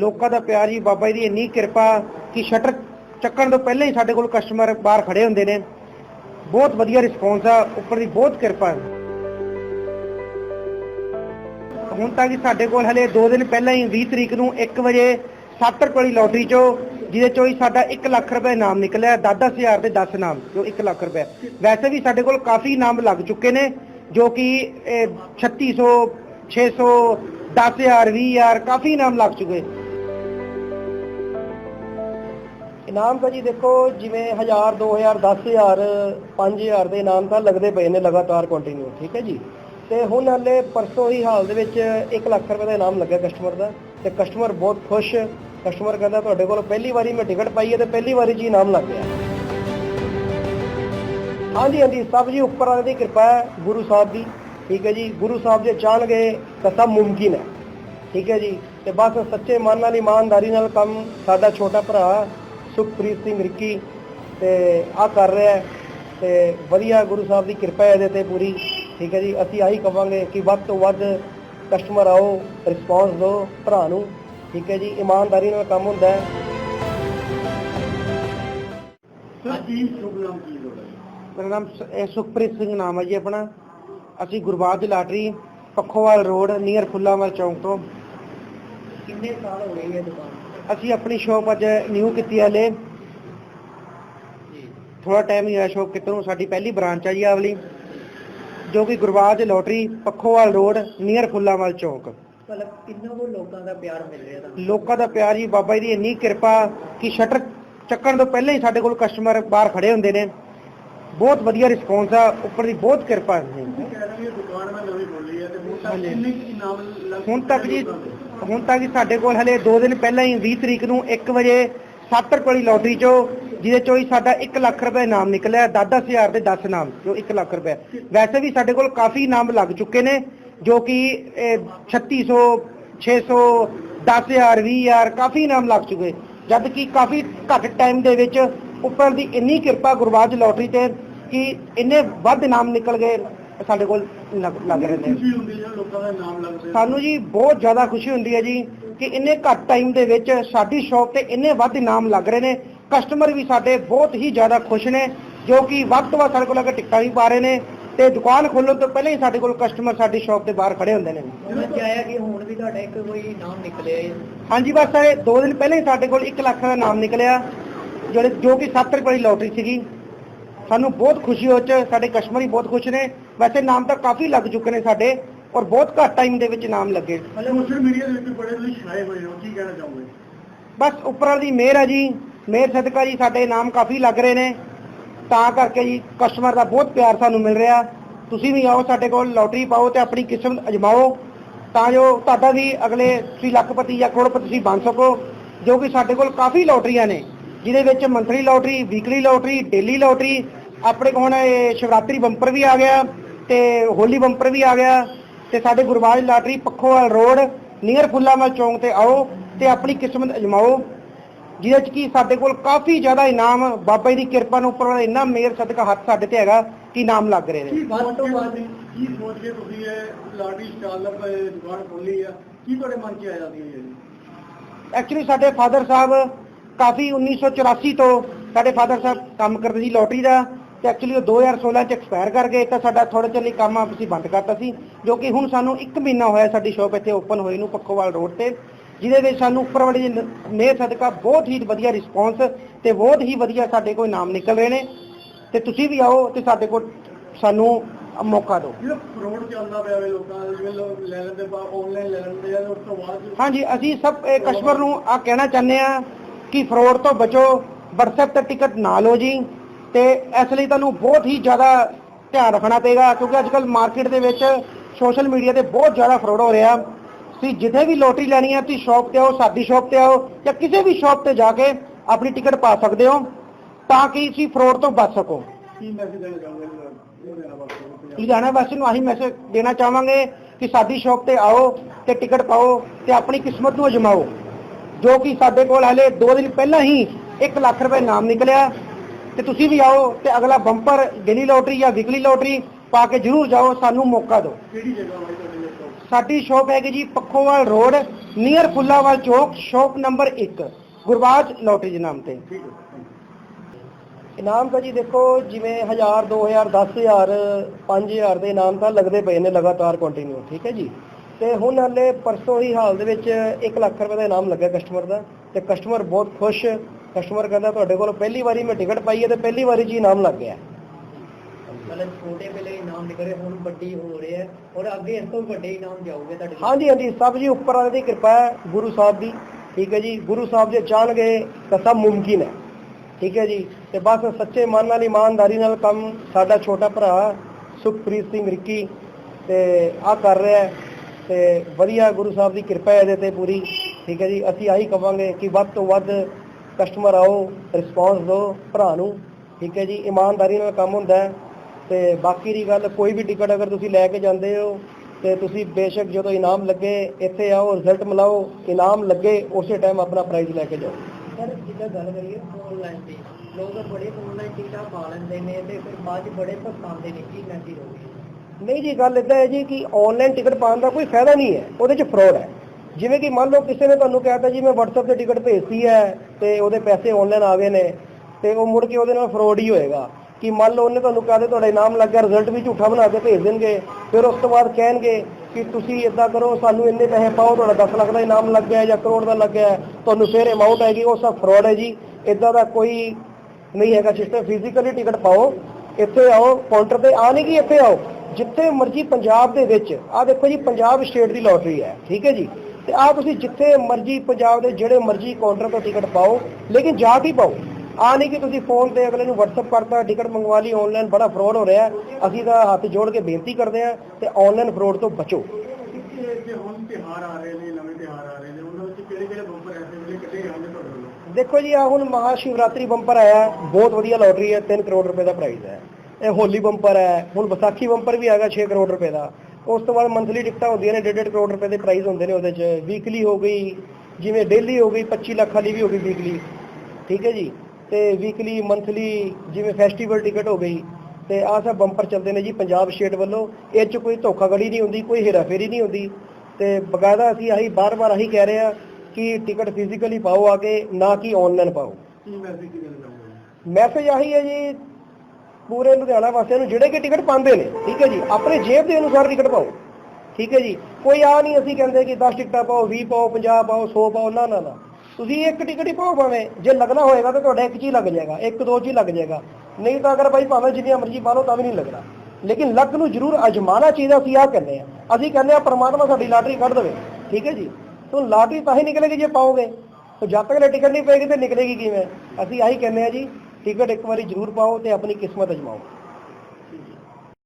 ਲੋਕਾਂ ਦਾ ਪਿਆਰ ਜੀ ਬਾਬਾ ਜੀ ਦੀ ਇੰਨੀ ਕਿਰਪਾ ਕਿ ਸ਼ਟਰ ਚੱਕਣ ਤੋਂ ਪਹਿਲਾਂ ਹੀ ਸਾਡੇ ਕੋਲ ਕਸਟਮਰ ਬਾਹਰ ਖੜੇ ਹੁੰਦੇ ਨੇ। ਬਹੁਤ ਵਧੀਆ ਰਿਸਪੌਂਸ ਆ ਉੱਪਰ ਦੀ ਬਹੁਤ ਕਿਰਪਾ ਹੈ। ਹੁਣ ਤੱਕ ਹੀ ਸਾਡੇ ਕੋਲ ਹਲੇ 2 ਦਿਨ ਪਹਿਲਾਂ ਹੀ 20 ਤਰੀਕ ਨੂੰ 1 ਵਜੇ 7 ਰੁਪਏ ਦੀ ਲੋਟਰੀ ਚੋਂ ਜਿਹਦੇ ਚੋਂ ਹੀ ਸਾਡਾ 1 ਲੱਖ ਰੁਪਏ ਇਨਾਮ ਨਿਕਲਿਆ 10-10000 ਦੇ 10 ਇਨਾਮ ਜੋ 1 ਲੱਖ ਰੁਪਏ। ਵੈਸੇ ਵੀ ਸਾਡੇ ਕੋਲ ਕਾਫੀ ਇਨਾਮ ਲੱਗ ਚੁੱਕੇ ਨੇ ਜੋ ਕਿ ਇਹ, 3600 600 10000 20000 ਕਾਫੀ ਇਨਾਮ ਲੱਗ ਚੁੱਕੇ। ਇਨਾਮ ਤਾਂ ਜੀ ਦੇਖੋ, ਜਿਵੇਂ 1000 2000 10000 5000 ਦੇ ਇਨਾਮ ਤਾਂ ਲੱਗਦੇ ਪਏ ਨੇ ਲਗਾਤਾਰ ਕੰਟੀਨਿਊ ਠੀਕ ਹੈ ਜੀ? ਤੇ ਹੁਣ ਹਾਲੇ ਪਰਸੋਂ ਹੀ ਹਾਲ ਦੇ ਵਿੱਚ 1 ਲੱਖ ਰੁਪਏ ਦਾ ਇਨਾਮ ਲੱਗਿਆ ਕਸਟਮਰ ਦਾ, ਤੇ ਕਸਟਮਰ ਬਹੁਤ ਖੁਸ਼ ਕਸਟਮਰ ਕਹਿੰਦਾ ਤੁਹਾਡੇ ਕੋਲ ਪਹਿਲੀ ਵਾਰੀ ਮੈਂ ਟਿਕਟ ਪਾਈ ਹੈ ਤੇ ਪਹਿਲੀ ਵਾਰੀ ਜੀ ਇਨਾਮ ਲੱਗ ਗਿਆ। ਹਾਂਜੀ ਹਾਂਜੀ, ਸਭ ਜੀ ਉੱਪਰ ਵਾਲੇ ਦੀ ਕਿਰਪਾ ਹੈ, ਗੁਰੂ ਸਾਹਿਬ ਦੀ, ਠੀਕ ਹੈ ਜੀ? ਗੁਰੂ ਸਾਹਿਬ ਜੇ ਚਾਹਣਗੇ ਤਾਂ ਸਭ ਮੁਮਕਿਨ ਹੈ, ਠੀਕ ਹੈ ਜੀ? ਤੇ ਬਸ ਸੱਚੇ ਮਨ ਨਾਲ, ਇਮਾਨਦਾਰੀ ਨਾਲ ਕੰਮ ਸਾਡਾ ਛੋਟਾ ਭਰਾ ਸੁਖਪ੍ਰੀਤ ਸਿੰਘ ਰਿੱਕੀ ਤੇ ਆ ਕਰ ਰਿਹਾ ਤੇ ਵਧੀਆ ਗੁਰੂ ਸਾਹਿਬ ਦੀ ਕਿਰਪਾ ਹੈ ਇਹਦੇ ਤੇ ਪੂਰੀ ਠੀਕ ਹੈ ਜੀ। ਅਸੀਂ ਆਹੀ ਕਵਾਂਗੇ ਕਿ ਵੱਧ ਤੋਂ ਵੱਧ ਕਸਟਮਰ ਆਓ ਰਿਸਪੌਂਸ ਦਿਓ ਭਰਾ ਨੂੰ ਠੀਕ ਹੈ ਜੀ। ਇਮਾਨਦਾਰੀ ਨਾਲ ਕੰਮ ਹੁੰਦਾ ਹੈ। ਸਰ ਕੀ ਪ੍ਰੋਗਰਾਮ ਕੀ ਤੁਹਾਡਾ? ਮੇਰਾ ਨਾਮ ਸੁਖਪ੍ਰੀਤ ਸਿੰਘ ਨਾਮ ਹੈ ਜੀ ਆਪਣਾ। ਅਸੀਂ Gurbaj lottery Pakhowal road near Phullanwal ਚੌਂਕ ਤੋਂ। ਕਿੰਨੇ ਸਾਲ ਹੋ ਗਏ ਇਹ ਦੁਕਾਨ ਅਸੀਂ ਆਪਣੀ ਸ਼ਾਪ ਅੱਜ ਨਿਊ ਕੀਤੀ ਹੈ ਜੀ ਥੋੜਾ ਟਾਈਮ ਹੀ ਹੋਇਆ ਸ਼ਾਪ ਕਿਤੇ ਨੂੰ ਸਾਡੀ ਪਹਿਲੀ ਬ੍ਰਾਂਚ ਹੈ ਜੀ ਆਹ ਵਾਲੀ ਜੋ ਕਿ Gurbaj lottery Pakhowal road near Phullanwal ਚੌਂਕ। ਮਤਲਬ ਕਿੰਨਾ ਕੋ ਲੋਕਾਂ ਦਾ ਪਿਆਰ ਮਿਲ ਰਿਹਾ ਤੁਹਾਨੂੰ? ਲੋਕਾਂ ਦਾ ਪਿਆਰ ਜੀ ਬਾਬਾ ਜੀ ਦੀ ਇੰਨੀ ਕਿਰਪਾ ਕਿ ਸ਼ਟਰ ਚੱਕਣ ਤੋਂ ਪਹਿਲਾਂ ਹੀ ਸਾਡੇ ਕੋਲ ਕਸਟਮਰ ਬਾਹਰ ਖੜੇ ਹੁੰਦੇ ਨੇ। ਬਹੁਤ ਵਧੀਆ ਰਿਸਪੌਂਸ ਆ ਉੱਪਰ ਦੀ ਬਹੁਤ ਕਿਰਪਾ ਹੈ। ਦੁਕਾਨ ਮੈਂ ਨਵੀਂ ਖੋਲੀ ਹੈ ਤੇ ਹੁਣ ਤੱਕ ਹਾਂਜੀ। ਕਿੰਨੇ ਕੁ ਇਨਾਮ ਲੱਗ ਹੁਣ ਤੱਕ ਜੀ ਹੁਣ ਤੱਕ ਜੀ ਸਾਡੇ ਕੋਲ ਹਲੇ 2 ਦਿਨ ਪਹਿਲਾਂ ਹੀ 20 ਤਰੀਕ ਨੂੰ 1 ਵਜੇ 7 ਰੁਪਏ ਲੋਟਰੀ ਚੋਂ ਜਿਹਦੇ ਚੋਂ ਹੀ ਸਾਡਾ 1 ਲੱਖ ਰੁਪਏ ਇਨਾਮ ਨਿਕਲਿਆ 10-10000 ਦੇ 10 ਇਨਾਮ ਜੋ 1 ਲੱਖ ਰੁਪਏ। ਵੈਸੇ ਵੀ ਸਾਡੇ ਕੋਲ ਕਾਫੀ ਇਨਾਮ ਲੱਗ ਚੁੱਕੇ ਨੇ ਜੋ ਕਿ ਇਹ, 3600 600 10000 20000 ਕਾਫੀ ਇਨਾਮ ਲੱਗ ਚੁੱਕੇ। ਜਦ ਕਿ ਕਾਫੀ ਘੱਟ ਟਾਈਮ ਦੇ ਵਿੱਚ ਉੱਪਰ ਦੀ ਇੰਨੀ ਕਿਰਪਾ ਗੁਰਬਾਜ ਲੋਟਰੀ ਤੇ ਕਿ ਇੰਨੇ ਵੱਧ ਇਨਾਮ ਨਿਕਲ ਗਏ। ਸਾਡੇ ਕੋਲ ਲੱਗ ਲੱਗ ਰਹੇ ਨੇ। ਖੁਸ਼ੀ ਹੁੰਦੀ ਹੈ ਲੋਕਾਂ ਦਾ ਨਾਮ ਲੱਗਦੇ ਆ। ਸਾਨੂੰ ਜੀ ਬਹੁਤ ਜ਼ਿਆਦਾ ਖੁਸ਼ੀ ਹੁੰਦੀ ਹੈ ਜੀ ਕਿ ਇੰਨੇ ਘੱਟ ਟਾਈਮ ਦੇ ਵਿੱਚ ਸਾਡੀ ਸ਼ਾਪ ਤੇ ਇੰਨੇ ਵੱਧ ਇਨਾਮ ਲੱਗ ਰਹੇ ਨੇ। ਕਸਟਮਰ ਵੀ ਸਾਡੇ ਬਹੁਤ ਹੀ ਜ਼ਿਆਦਾ ਖੁਸ਼ ਨੇ ਜੋ ਕਿ ਵੱਧ ਤੋਂ ਵੱਧ ਸਾਡੇ ਕੋਲ ਆ ਕੇ ਟਿਕਟਾਂ ਵੀ ਪਾ ਰਹੇ ਨੇ ਤੇ ਦੁਕਾਨ ਖੋਲ੍ਹਣ ਤੋਂ ਪਹਿਲਾਂ ਹੀ ਸਾਡੇ ਕੋਲ ਕਸਟਮਰ ਸਾਡੀ ਸ਼ਾਪ ਤੇ ਬਾਹਰ ਖੜੇ ਹੁੰਦੇ ਨੇ। ਚਾਹਿਆ ਕਿ ਹੁਣ ਵੀ ਤੁਹਾਡਾ ਇੱਕ ਕੋਈ ਨਾਮ ਨਿਕਲਿਆ ਹੈ। ਹਾਂਜੀ ਬਸ ਇਹ 2 ਦਿਨ ਪਹਿਲਾਂ ਹੀ ਸਾਡੇ ਕੋਲ 1 ਲੱਖ ਦਾ ਨਾਮ ਨਿਕਲਿਆ ਜਿਹੜੇ ਜੋ ਕਿ 7 ਰੁਪਏ ਦੀ ਲੋਟਰੀ ਸੀਗੀ। ਸਾਨੂੰ ਬਹੁਤ ਖੁਸ਼ੀ ਹੋ ਚ ਸਾਡੇ ਕਸਟਮਰ ਵੀ ਬਹੁਤ ਖੁਸ਼ ਨੇ। ਵੈਸੇ ਨਾਮ ਤਾਂ ਕਾਫੀ ਲੱਗ ਚੁੱਕੇ ਨੇ ਸਾਡੇ ਔਰ ਬਹੁਤ ਘੱਟ ਟਾਈਮ ਦੇ ਵਿੱਚ ਨਾਮ ਲੱਗੇ। ਮਤਲਬ ਸੋਸ਼ਲ ਮੀਡੀਆ ਦੇ ਵਿੱਚ ਬੜੇ ਤੁਸੀਂ ਛਾਏ ਹੋਏ ਹੋ ਕੀ ਕਹਿਣਾ ਚਾਹੋਗੇ? ਬਸ ਉੱਪਰ ਦੀ ਮਿਹਰ ਹੈ ਜੀ ਮਿਹਰ ਸਦਕਾ ਜੀ ਸਾਡੇ ਨਾਮ ਕਾਫੀ ਲੱਗ ਰਹੇ ਨੇ। ਤਾਂ ਕਰਕੇ ਜੀ ਕਸਟਮਰ ਦਾ ਬਹੁਤ ਪਿਆਰ ਸਾਨੂੰ ਮਿਲ ਰਿਹਾ। ਤੁਸੀਂ ਵੀ ਆਓ ਸਾਡੇ ਕੋਲ ਲੋਟਰੀ ਪਾਓ ਤੇ ਆਪਣੀ ਕਿਸਮਤ ਅਜਮਾਓ। ਤਾਂ ਜੋ ਤੁਹਾਡਾ ਵੀ ਅਗਲੇ ਤੁਸੀਂ ਲੱਖਪਤੀ ਜਾਂ ਕਰੋੜਪਤੀ ਤੁਸੀਂ ਬਣ ਸਕੋ ਜੋ ਕਿ ਸਾਡੇ ਕੋਲ ਕਾਫੀ ਲੋਟਰੀਆਂ ਨੇ ਜਿਹਦੇ ਵਿੱਚ monthly lottery weekly lottery daily lottery ਆਪਣੇ ਕੋਲ ਹੁਣ ਇਹ ਸ਼ਿਵਰਾਤਰੀ ਬੰਪਰ ਵੀ ਆ ਗਿਆ ਤੇ ਹੋਲੀ ਬੰਪਰ ਵੀ ਆ ਗਿਆ ਤੇ ਸਾਡੇ Gurbaj lottery Pakhowal road near Phullanwal ਚੌਂਕ ਤੇ ਆਓ ਤੇ ਆਪਣੀ ਕਿਸਮਤ ਅਜਮਾਓ ਜਿਹਦੇ ਚ ਕੀ ਸਾਡੇ ਕੋਲ ਕਾਫੀ ਜ਼ਿਆਦਾ ਇਨਾਮ ਬਾਬਾ ਜੀ ਦੀ ਕਿਰਪਾ ਨੂੰ ਉੱਪਰ ਵਾਲਾ ਇੰਨਾ ਮੇਰ ਸਦਕਾ ਹੱਥ ਸਾਡੇ ਤੇ ਹੈਗਾ ਕਿ ਇਨਾਮ ਲੱਗ ਰਹੇ ਨੇ। ਕੀ ਸੋਚ ਕੇ ਤੁਸੀਂ ਇਹ ਲਾਡੀ ਸਟਾਲ ਦੁਕਾਨ ਖੋਲੀ ਆ? ਕੀ ਤੁਹਾਡੇ ਮਨ 'ਚ ਆ ਜਾਂਦੀ ਹੈ ਜੀ? ਐਕਚੁਅਲੀ ਸਾਡੇ ਫਾਦਰ ਸਾਹਿਬ ਕਾਫੀ 1984 ਤੋਂ ਸਾਡੇ ਫਾਦਰ ਸਾਹਿਬ ਕੰਮ ਕਰਦੇ ਸੀ ਲੋਟਰੀ ਦਾ। ਤੇ ਐਕਚੁਅਲੀ ਉਹ 2016 ਚ ਐਕਸਪਾਇਰ ਕਰ ਗਏ ਤਾਂ ਸਾਡਾ ਥੋੜੇ ਚਿਰ ਲਈ ਕੰਮ ਅਸੀਂ ਬੰਦ ਕਰਤਾ ਸੀ ਜੋ ਕਿ ਹੁਣ ਸਾਨੂੰ 1 ਮਹੀਨਾ ਹੋਇਆ ਸਾਡੀ ਸ਼ਾਪ ਇੱਥੇ ਓਪਨ ਹੋਈ ਨੂੰ ਪੱਖੋਵਾਲ ਰੋਡ ਤੇ ਜਿਹਦੇ ਵਿੱਚ ਸਾਨੂੰ ਉੱਪਰ ਵਾਲੀ ਮੇਰ ਸਦਕਾ ਬਹੁਤ ਹੀ ਵਧੀਆ ਰਿਸਪੌਂਸ ਤੇ ਬਹੁਤ ਹੀ ਵਧੀਆ ਸਾਡੇ ਕੋਲ ਇਨਾਮ ਨਿਕਲ ਰਹੇ ਨੇ ਤੇ ਤੁਸੀਂ ਵੀ ਆਓ ਤੇ ਸਾਡੇ ਕੋਲ ਸਾਨੂੰ ਮੌਕਾ ਦਿਓ। ਜਿਹੜਾ ਫਰੋਡ ਚੱਲਦਾ ਪਿਆ ਵੇ ਲੋਕਾਂ ਦਾ ਜਿਵੇਂ ਲੋਕ ਲੈ ਲੈਂਦੇ ਬਾ ਆਨਲਾਈਨ ਲੈ ਲੈਂਦੇ ਆ ਉਸ ਤੋਂ ਬਾਅਦ ਹਾਂਜੀ ਅਸੀਂ ਸਭ ਕਸਟਮਰ ਨੂੰ ਆ ਕਹਿਣਾ ਚਾਹੁੰਦੇ ਆ ਕਿ ਫਰੋਡ ਤੋਂ ਬਚੋ WhatsApp ਤੇ ਟਿਕਟ ਨਾ ਲਓ ਜੀ। ਤੇ ਇਸ ਲਈ ਤੁਹਾਨੂੰ ਬਹੁਤ ਹੀ ਜ਼ਿਆਦਾ ਧਿਆਨ ਰੱਖਣਾ ਪਏਗਾ ਕਿਉਂਕਿ ਅੱਜਕੱਲ ਮਾਰਕੀਟ ਦੇ ਵਿੱਚ ਸੋਸ਼ਲ ਮੀਡੀਆ ਤੇ ਬਹੁਤ ਜ਼ਿਆਦਾ ਫਰੋਡ ਹੋ ਰਿਹਾ। ਤੁਸੀਂ ਜਿੱਥੇ ਵੀ ਲੋਟਰੀ ਲੈਣੀ ਹੈ ਤੁਸੀਂ ਸ਼ਾਪ ਤੇ ਆਓ ਸਾਡੀ ਸ਼ਾਪ ਤੇ ਆਓ ਜਾਂ ਕਿਸੇ ਵੀ ਸ਼ਾਪ ਤੇ ਜਾ ਕੇ ਆਪਣੀ ਟਿਕਟ ਪਾ ਸਕਦੇ ਹੋ ਤਾਂ ਕਿ ਤੁਸੀਂ ਫਰੋਡ ਤੋਂ ਬਚ ਸਕੋ। ਕੀ ਮੈਸੇਜ ਦੇਣਾ ਚਾਹੁੰਦੇ ਲੁਧਿਆਣਾ ਵਾਸੀ ਨੂੰ ਆਹੀ ਮੈਸੇਜ ਦੇਣਾ ਚਾਹਾਂਗੇ ਕਿ ਸਾਡੀ ਸ਼ਾਪ ਤੇ ਆਓ ਤੇ ਟਿਕਟ ਪਾਓ ਤੇ ਆਪਣੀ ਕਿਸਮਤ ਨੂੰ ਅਜਮਾਓ ਜੋ ਕਿ ਸਾਡੇ ਕੋਲ ਹਲੇ 2 ਦਿਨ ਪਹਿਲਾਂ ਹੀ 1 ਲੱਖ ਰੁਪਏ ਨਾਮ ਨਿਕਲਿਆ। ਤੇ ਤੁਸੀਂ ਵੀ ਆਓ ਤੇ ਅਗਲਾ ਬੰਪਰ ਡੇਲੀ ਲੋਟਰੀ ਜਾਂ ਵੀਕਲੀ ਲੋਟਰੀ ਪਾ ਕੇ ਜਰੂਰ ਜਾਓ ਸਾਨੂੰ ਮੌਕਾ ਦਿਓ। ਕਿਹੜੀ ਜਗ੍ਹਾ ਤੁਹਾਡੇ ਸ਼ੌਪ ਸਾਡੀ ਸ਼ਾਪ ਹੈਗੀ ਜੀ ਪੱਖੋਵਾਲ ਰੋਡ ਨੀਅਰ ਫੁੱਲਾਵਾਲ ਚੌਕ ਸ਼ਾਪ ਨੰਬਰ 1 ਗੁਰਬਾਜ ਲੋਟਰੀ ਦੇ ਨਾਮ ਤੇ। ਠੀਕ ਹੈ ਇਨਾਮ ਤਾਂ ਜੀ ਦੇਖੋ ਜਿਵੇਂ 1000 2000 10000 5000 ਦੇ ਇਨਾਮ ਤਾਂ ਲੱਗਦੇ ਪਏ ਨੇ ਲਗਾਤਾਰ ਕੰਟੀਨਿਊ ਠੀਕ ਹੈ ਜੀ? ਤੇ ਹੁਣ ਹਲੇ ਪਰਸੋਂ ਹੀ ਹਾਲ ਦੇ ਵਿੱਚ 1 ਲੱਖ ਰੁਪਏ ਦਾ ਇਨਾਮ ਲੱਗਾ ਕਸਟਮਰ ਦਾ ਤੇ ਕਸਟਮਰ ਬਹੁਤ ਖੁਸ਼ ਕਸਟਮਰ ਕਹਿੰਦਾ ਤੁਹਾਡੇ ਕੋਲ ਪਹਿਲੀ ਵਾਰੀ ਮੈਂ ਟਿਕਟ ਪਾਈ ਹੈ ਤੇ ਪਹਿਲੀ ਵਾਰੀ ਜੀ ਇਨਾਮ ਲੱਗ ਗਿਆ ਮਤਲਬ ਛੋਟੇ ਵੇਲੇ ਇਨਾਮ ਨਿਕਲ ਰਹੇ ਹੁਣ ਵੱਡੀ ਹੋ ਰਹੇ ਹੈ ਔਰ ਅੱਗੇ ਇਸ ਤੋਂ ਵੀ ਵੱਡੇ ਇਨਾਮ ਜਾਊਗੇ ਤੁਹਾਡੇ ਕੋਲ। ਹਾਂਜੀ ਹਾਂਜੀ ਸਭ ਜੀ ਉੱਪਰ ਵਾਲੇ ਦੀ ਕਿਰਪਾ ਹੈ ਗੁਰੂ ਸਾਹਿਬ ਦੀ ਠੀਕ ਹੈ ਜੀ ਗੁਰੂ ਸਾਹਿਬ ਜੇ ਚਾਹਣਗੇ ਤਾਂ ਸਭ ਮੁਮਕਿਨ ਹੈ ਠੀਕ ਹੈ ਜੀ ਤੇ ਬਸ ਸੱਚੇ ਮਨ ਨਾਲ ਇਮਾਨਦਾਰੀ ਨਾਲ ਕੰਮ ਸਾਡਾ ਛੋਟਾ ਭਰਾ ਸੁਖਪ੍ਰੀਤ ਸਿੰਘ ਰਿੱਕੀ ਤੇ ਆ ਕਰ ਰਿਹਾ ਹੈ ਤੇ ਵਧੀਆ ਗੁਰੂ ਸਾਹਿਬ ਦੀ ਕਿਰਪਾ ਹੈ ਇਹਦੇ ਤੇ ਪੂਰੀ ਠੀਕ ਹੈ ਜੀ ਅਸੀਂ ਆਹੀ ਕਵਾਂਗੇ ਕਿ ਵੱਧ ਤੋਂ ਵੱਧ ਕਸਟਮਰ ਆਓ ਰਿਸਪੌਂਸ ਦਿਓ ਭਰਾ ਨੂੰ ਠੀਕ ਹੈ ਜੀ ਇਮਾਨਦਾਰੀ ਨਾਲ ਕੰਮ ਹੁੰਦਾ ਹੈ। ਤੇ ਬਾਕੀ ਦੀ ਗੱਲ ਕੋਈ ਵੀ ਟਿਕਟ ਅਗਰ ਤੁਸੀਂ ਲੈ ਕੇ ਜਾਂਦੇ ਹੋ ਤੇ ਤੁਸੀਂ ਬੇਸ਼ੱਕ ਜਦੋਂ ਇਨਾਮ ਲੱਗੇ ਇੱਥੇ ਆਓ ਰਿਜ਼ਲਟ ਮਿਲਾਓ ਇਨਾਮ ਲੱਗੇ ਉਸੇ ਟਾਈਮ ਆਪਣਾ ਪ੍ਰਾਈਜ਼ ਲੈ ਕੇ ਜਾਓ। ਸਰ ਜਿੱਦਾਂ ਗੱਲ ਕਰੀਏ ਆਨਲਾਈਨ ਦੀ ਲੋਕ ਬੜੇ ਆਨਲਾਈਨ ਟਿਕਟਾਂ ਪਾ ਲੈਂਦੇ ਨੇ ਤੇ ਫਿਰ ਬਾਅਦ ਚ ਬੜੇ ਪਛਤਾਉਂਦੇ ਨੇ ਕੀ ਮੈਸੇਜ ਹੋਊਗੀ ਨਹੀਂ ਜੀ ਗੱਲ ਇਦਾਂ ਹੈ ਜੀ ਕਿ ਆਨਲਾਈਨ ਟਿਕਟ ਪਾਉਣ ਦਾ ਕੋਈ ਫਾਇਦਾ ਨਹੀਂ ਹੈ ਉਹਦੇ 'ਚ ਫਰਾਡ ਹੈ। ਜਿਵੇਂ ਕਿ ਮੰਨ ਲਓ ਕਿਸੇ ਨੇ ਤੁਹਾਨੂੰ ਕਹਿਤਾ ਜੀ ਮੈਂ WhatsApp ਤੇ ਟਿਕਟ ਭੇਜਤੀ ਹੈ ਤੇ ਉਹਦੇ ਪੈਸੇ ਆਨਲਾਈਨ ਆ ਗਏ ਨੇ ਤੇ ਉਹ ਮੁੜ ਕੇ ਉਹਦੇ ਨਾਲ ਫਰਾਡ ਹੀ ਹੋਏਗਾ। ਕਿ ਮੰਨ ਲਓ ਉਹਨੇ ਤੁਹਾਨੂੰ ਕਹਦੇ ਤੁਹਾਡਾ ਇਨਾਮ ਲੱਗ ਗਿਆ ਰਿਜ਼ਲਟ ਵੀ ਝੂਠਾ ਬਣਾ ਕੇ ਭੇਜ ਦੇਣਗੇ। ਫਿਰ ਉਸ ਤੋਂ ਬਾਅਦ ਕਹਿਣਗੇ ਕਿ ਤੁਸੀਂ ਇਦਾਂ ਕਰੋ, ਸਾਨੂੰ ਇੰਨੇ ਪੈਸੇ ਪਾਓ, ਤੁਹਾਡਾ 10 ਲੱਖ ਦਾ ਇਨਾਮ ਲੱਗ ਗਿਆ ਜਾਂ ਕਰੋੜ ਦਾ ਲੱਗ ਗਿਆ, ਤੁਹਾਨੂੰ ਫਿਰ ਅਮਾਉਂਟ ਆਏਗੀ ਉਹ ਸਭ ਫਰਾਡ ਹੈ ਜੀ। ਇਦਾਂ ਦਾ ਕੋਈ ਨਹੀਂ ਹੈਗਾ ਸਿਸਟਮ ਫਿਜ਼ੀਕਲੀ ਟਿਕਟ ਪਾਓ, ਇੱਥੇ ਆਓ ਕਾਊਂਟਰ ਤੇ ਆ ਨਹੀਂ ਕਿ ਇੱਥੇ ਆਓ। ਜਿੱਥੇ ਮਰਜ਼ੀ ਪੰਜਾਬ ਦੇ ਵਿੱਚ ਆ ਦੇਖੋ ਜੀ, ਪੰਜਾਬ ਸਟੇਟ ਦੀ ਲੋਟਰੀ ਹੈ, ਠੀਕ ਹੈ ਜੀ। ਤੇ ਆ ਤੁਸੀਂ ਜਿੱਥੇ ਮਰਜ਼ੀ ਪੰਜਾਬ ਦੇ ਜਿਹੜੇ ਮਰਜ਼ੀ ਕਾਊਂਟਰ ਤੋਂ ਟਿਕਟ ਪਾਓ ਲੇਕਿਨ ਜਾ ਕੇ ਪਾਓ। ਆ ਨਹੀਂ ਕਿ ਤੁਸੀਂ ਫੋਨ ਤੇ ਅਗਲੇ ਨੂੰ WhatsApp ਕਰਤਾ ਟਿਕਟ ਮੰਗਵਾ ਲਈ ਆਨਲਾਈਨ ਬੜਾ ਫਰਾਡ ਹੋ ਰਿਹਾ। ਅਸੀਂ ਤਾਂ ਹੱਥ ਜੋੜ ਕੇ ਬੇਨਤੀ ਕਰਦੇ ਹਾਂ ਤੇ ਆਨਲਾਈਨ ਫਰਾਡ ਤੋਂ ਬਚੋ। ਕਿ ਜੇ ਹੁਣ ਤਿਹਾਰ ਆ ਰਹੇ ਨੇ ਨਵੇਂ ਤਿਹਾਰ ਆ ਰਹੇ ਨੇ। ਉਹਨਾਂ ਵਿੱਚ ਕਿਹੜੇ ਕਿਹੜੇ ਬੰਪਰ ਐਸੇ ਵੇਲੇ ਕੱਢੇ ਜਾਂਦੇ ਤੁਹਾਡੇ ਵੱਲੋਂ? ਦੇਖੋ ਜੀ ਆ ਹੁਣ ਮਹਾ ਸ਼ਿਵਰਾਤਰੀ ਬੰਪਰ ਆਇਆ ਬਹੁਤ ਵਧੀਆ ਲੋਟਰੀ ਹੈ 3 ਕਰੋੜ ਰੁਪਏ ਦਾ ਪ੍ਰਾਈਜ਼ ਹੈ। ਇਹ ਹੋਲੀ ਬੰਪਰ ਹੈ ਹੁਣ ਵਿਸਾਖੀ ਬੰਪਰ ਵੀ ਆਗਾ 6 ਕਰੋੜ ਰੁਪਏ ਦਾ। ਉਸ ਤੋਂ ਬਾਅਦ ਮੰਥਲੀ ਟਿਕਟਾਂ ਹੁੰਦੀਆਂ ਨੇ 1.5 ਕਰੋੜ ਰੁਪਏ ਦੇ ਪ੍ਰਾਈਜ਼ ਹੁੰਦੇ ਨੇ ਉਹਦੇ 'ਚ। ਵੀਕਲੀ ਹੋ ਗਈ ਜਿਵੇਂ ਡੇਲੀ ਹੋ ਗਈ 25 ਲੱਖ ਵਾਲੀ ਵੀ ਹੋ ਗਈ ਵੀਕਲੀ ਠੀਕ ਹੈ ਜੀ? ਤੇ ਵੀਕਲੀ ਮੰਥਲੀ ਜਿਵੇਂ ਫੈਸਟੀਵਲ ਟਿਕਟ ਹੋ ਗਈ ਤੇ ਆਹ ਸਭ ਬੰਪਰ ਚੱਲਦੇ ਨੇ ਜੀ ਪੰਜਾਬ ਸਟੇਟ ਵੱਲੋਂ। ਇਹ 'ਚ ਕੋਈ ਧੋਖਾਗੜੀ ਨਹੀਂ ਹੁੰਦੀ ਕੋਈ ਹੇਰਾਫੇਰੀ ਨਹੀਂ ਹੁੰਦੀ। ਤੇ ਬਕਾਇਦਾ ਅਸੀਂ ਆਹੀ ਬਾਰ-ਬਾਰ ਆਹੀ ਕਹਿ ਰਹੇ ਹਾਂ ਕਿ ਟਿਕਟ ਫਿਜ਼ੀਕਲੀ ਪਾਓ ਆ ਕੇ ਨਾ ਕਿ ਆਨਲਾਈਨ ਪਾਓ। ਕੀ ਮੈਸੇਜ ਕੀ ਦੇਣਾ ਚਾਹੋਗੇ ਮੈਸੇਜ ਆਹੀ ਹੈ ਜੀ ਪੂਰੇ ਲੁਧਿਆਣਾ ਵਾਸੀਆਂ ਨੂੰ ਜਿਹੜੇ ਕਿ ਟਿਕਟ ਪਾਉਂਦੇ ਨੇ, ਠੀਕ ਹੈ ਜੀ, ਆਪਣੇ ਜੇਬ ਦੇ ਅਨੁਸਾਰ ਟਿਕਟ ਪਾਓ, ਠੀਕ ਹੈ ਜੀ। ਕੋਈ ਆ ਨਹੀਂ, ਅਸੀਂ ਕਹਿੰਦੇ ਕਿ 10 ਟਿਕਟਾਂ ਪਾਓ 20 ਪਾਓ 50 ਪਾਓ 100 ਪਾਓ, ਨਾ ਨਾ ਨਾ। ਤੁਸੀਂ ਇੱਕ ਟਿਕਟ ਹੀ ਪਾਓ ਭਾਵੇਂ, ਜੇ ਲੱਗਣਾ ਹੋਏਗਾ ਤਾਂ ਤੁਹਾਡਾ ਇੱਕ ਚ ਲੱਗ ਜਾਏਗਾ, ਇੱਕ, ਦੋ ਚ ਲੱਗ ਜਾਏਗਾ। ਨਹੀਂ ਤਾਂ ਅਗਰ ਭਾਈ ਭਾਵੇਂ ਜਿੰਨੀ ਮਰਜ਼ੀ ਪਾ ਲਓ ਤਾਂ ਵੀ ਨਹੀਂ ਲੱਗਣਾ। ਲੇਕਿਨ ਲੱਕ ਨੂੰ ਜ਼ਰੂਰ ਅਜਮਾਨਾ ਚਾਹੀਦਾ ਅਸੀਂ ਆ ਕਹਿੰਦੇ ਆ। ਅਸੀਂ ਕਹਿੰਦੇ ਆ ਪਰਮਾਤਮਾ ਸਾਡੀ ਲਾਟਰੀ ਕੱਢ ਦੇਵੇ, ਠੀਕ ਹੈ ਜੀ। ਤੋਂ ਲਾਟਰੀ ਤਾਂ ਹੀ ਨਿਕਲੇਗੀ ਜੇ ਪਾਓਗੇ। ਤਾਂ ਜਦ ਤੱਕ ਟਿਕਟ ਨਹੀਂ ਪਏਗੀ ਤੇ ਨਿਕਲੇਗੀ ਕਿਵੇਂ? ਅਸੀਂ ਆਹੀ ਕਹਿੰਦੇ ਆ ਜੀ ਟਿਕਟ ਇੱਕ ਵਾਰੀ ਜ਼ਰੂਰ ਪਾਓ ਤੇ ਆਪਣੀ ਕਿਸਮਤ ਅਜਮਾਓ।